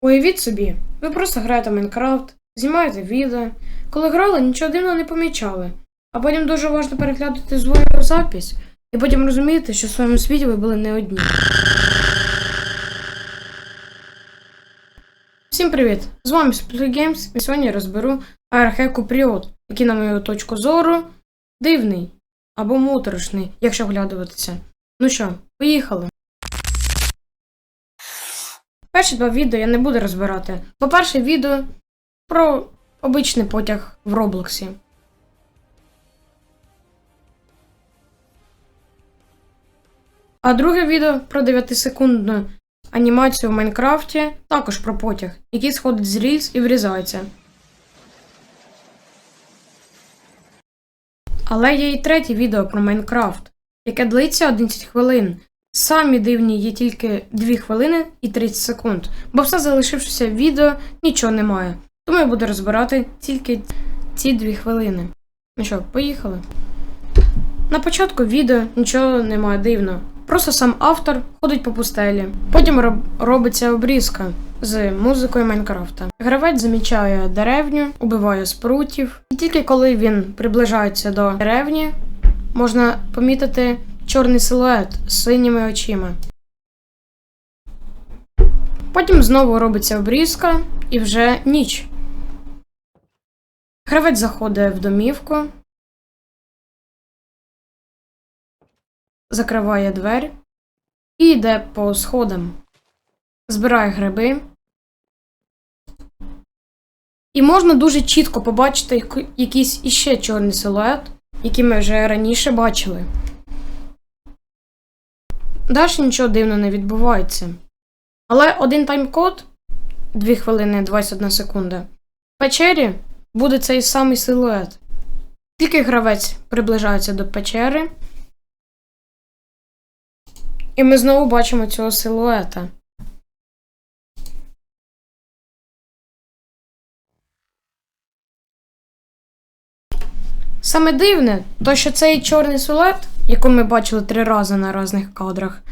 Уявіть собі, ви просто граєте Майнкрафт, знімаєте відео, коли грали, нічого дивного не помічали, а потім дуже важко переглядати свою запись, і потім розумієте, що в своєму світі ви були не одні. Всім привіт! З вами Split Games, і сьогодні я розберу ARH Купріот, який, на мою точку зору, дивний або моторошний, якщо вглядуватися. Ну що, поїхали. Перші два відео я не буду розбирати. По-перше, відео про обичний потяг в Роблоксі. А друге відео про 9-секундну анімацію в Майнкрафті, також про потяг, який сходить з рільс і врізається. Але є і третє відео про Майнкрафт, яке длиться 11 хвилин. Самі дивні є тільки 2 хвилини і 30 секунд, бо все залишившися в відео нічого немає. Тому я буду розбирати тільки ці 2 хвилини. Ну що, поїхали. На початку відео нічого немає дивного. Просто сам автор ходить по пустелі. Потім роб- робиться обрізка з музикою Майнкрафта. Гравець замічає деревню, убиває спрутів, і тільки коли він приближається до деревні, можна помітити чорний силует з синіми очима. Потім знову робиться обрізка і вже ніч. Гравець заходить в домівку, закриває двері і йде по сходам, збирає гриби. І можна дуже чітко побачити якийсь іще чорний силует, який ми вже раніше бачили. Далі нічого дивного не відбувається. Але один тайм-код 2 хвилини 21 секунда. В печері буде цей самий силует. Тільки гравець приближається до печери. І ми знову бачимо цього силуета. Саме дивне, то що цей чорний силует, який ми бачили три рази на різних кадрах,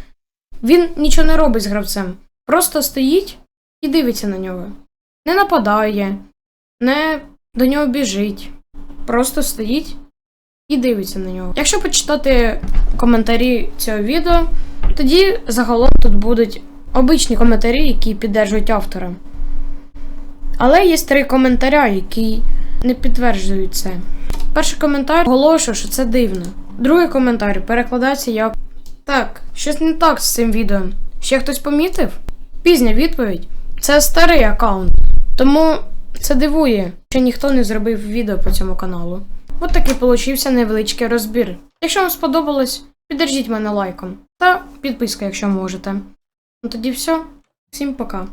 він нічого не робить з гравцем. Просто стоїть і дивиться на нього. Не нападає, не до нього біжить. Просто стоїть і дивиться на нього. Якщо почитати коментарі цього відео, тоді загалом тут будуть обичні коментарі, які підтверджують автора. Але є три коментаря, які не підтверджують це. Перший коментар оголошує, що це дивно. Другий коментар перекладається як Так, щось не так з цим відео. Ще хтось помітив? Пізня відповідь. Це старий аккаунт. Тому це дивує, що ніхто не зробив відео по цьому каналу. От такий получився невеличкий розбір. Якщо вам сподобалось, піддержіть мене лайком та підпискою, якщо можете. Ну тоді все. Всім пока.